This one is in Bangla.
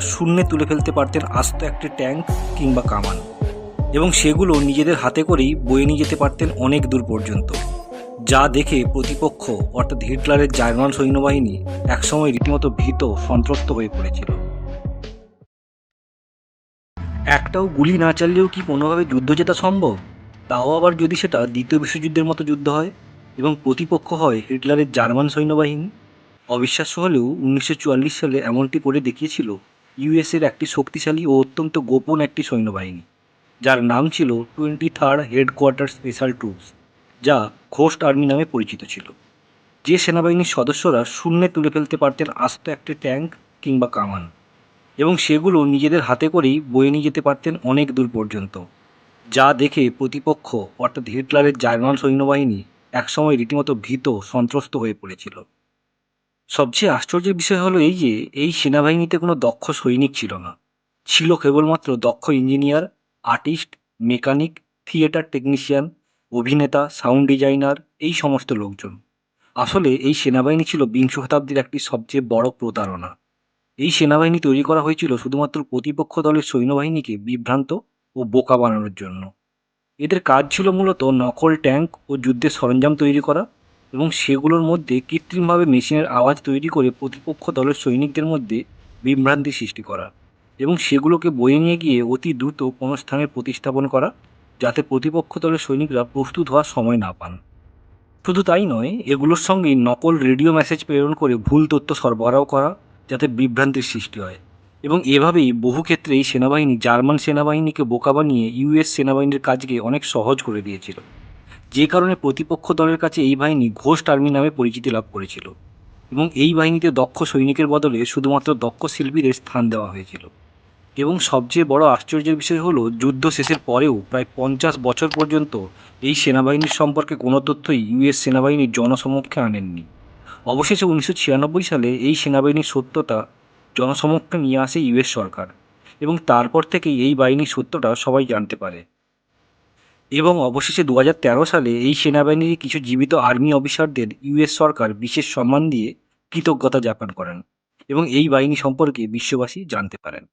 শূন্যে তুলে ফেলতে পারতেন আস্ত একটি ট্যাঙ্ক কিংবা কামান। এবং সেগুলো নিজেদের হাতে করেই বয়ে নিয়ে যেতে পারতেন অনেক দূর পর্যন্ত। যা দেখে প্রতিপক্ষ, অর্থাৎ হিটলারের জার্মান সৈন্যবাহিনী, একসময় রীতিমতো ভীত, সন্ত্রস্ত হয়ে পড়েছিল। একটাও গুলি না চাললেও কি কোনোভাবে যুদ্ধ জেতা সম্ভব? তাও আবার যদি সেটা দ্বিতীয় বিশ্বযুদ্ধের মতো যুদ্ধ হয় এবং প্রতিপক্ষ হয় হিটলারের জার্মান সৈন্যবাহিনী? অবিশ্বাস্য হলেও উনিশশো চুয়াল্লিশ সালে এমনটি করে দেখিয়েছিল। ইউএসের একটি শক্তিশালী ও অত্যন্ত গোপন একটি সৈন্যবাহিনী, যার নাম ছিল twenty third headquarter special troops, যা ঘোস্ট আর্মি নামে পরিচিত ছিল। যে সেনাবাহিনীর সদস্যরা শূন্যে তুলে ফেলতে পারতেন আস্ত একটি ট্যাঙ্ক কিংবা কামান, এবং সেগুলো নিজেদের হাতে করেই বয়ে নিয়ে যেতে পারতেন অনেক দূর পর্যন্ত, যা দেখে প্রতিপক্ষ, অর্থাৎ হিটলারের জার্মান সৈন্যবাহিনী, একসময় রীতিমতো ভীত, সন্ত্রস্ত হয়ে পড়েছিল। সবচেয়ে আশ্চর্যের বিষয় হলো এই যে, এই সেনাবাহিনীতে কোনো দক্ষ সৈনিক ছিল না। ছিল কেবলমাত্র দক্ষ engineer, artist, mechanic, theatre technician, অভিনেতা, সাউন্ড ডিজাইনার, এই সমস্ত লোকজন। আসলে এই সেনাবাহিনী ছিল বিংশ শতাব্দীর একটি সবচেয়ে বড় প্রতারণা। এই সেনাবাহিনী তৈরি করা হয়েছিল শুধুমাত্র প্রতিপক্ষ দলের সৈন্যবাহিনীকে বিভ্রান্ত ও বোকা বানানোর জন্য। এদের কাজ ছিল মূলত নকল ট্যাঙ্ক ও যুদ্ধের সরঞ্জাম তৈরি করা এবং সেগুলোর মধ্যে কৃত্রিমভাবে মেশিনের আওয়াজ তৈরি করে প্রতিপক্ষ দলের সৈনিকদের মধ্যে বিভ্রান্তি সৃষ্টি করা এবং সেগুলোকে বয়ে নিয়ে গিয়ে অতি দ্রুত কোনো স্থানে প্রতিস্থাপন করা যাতে প্রতিপক্ষ দলের সৈনিকরা প্রস্তুত হওয়ার সময় না পান। শুধু তাই নয়, এগুলোর সঙ্গেই নকল রেডিও মেসেজ প্রেরণ করে ভুল তথ্য সরবরাহ করা যাতে বিভ্রান্তির সৃষ্টি হয় এবং এভাবেই বহু ক্ষেত্রেই সেনাবাহিনী জার্মান সেনাবাহিনীকে বোকা বানিয়ে ইউএস সেনাবাহিনীর কাজকে অনেক সহজ করে দিয়েছিল। যে কারণে প্রতিপক্ষ দলের কাছে এই বাহিনী ঘোস্ট আর্মি নামে পরিচিতি লাভ করেছিল এবং এই বাহিনীতে দক্ষ সৈনিকের বদলে শুধুমাত্র দক্ষ শিল্পীদের স্থান দেওয়া হয়েছিল। এবং সবচেয়ে বড় আশ্চর্যের বিষয় হলো, যুদ্ধ শেষের পরেও প্রায় পঞ্চাশ বছর পর্যন্ত এই সেনাবাহিনীর সম্পর্কে কোনো তথ্যই ইউএস সেনাবাহিনীর জনসমক্ষে আনেননি। অবশেষে উনিশশো ছিয়ানব্বই সালে এই সেনাবাহিনীর সত্যতা জনসমক্ষে নিয়ে আসে ইউএস সরকার এবং তারপর থেকেই এই বাহিনীর সত্যটা সবাই জানতে পারে। এবং অবশেষে দু সালে এই সেনাবাহিনীর কিছু জীবিত আর্মি অফিসারদের ইউএস সরকার বিশেষ সম্মান দিয়ে কৃতজ্ঞতা জ্ঞাপন করেন এবং এই বাহিনী সম্পর্কে বিশ্ববাসী জানতে পারেন।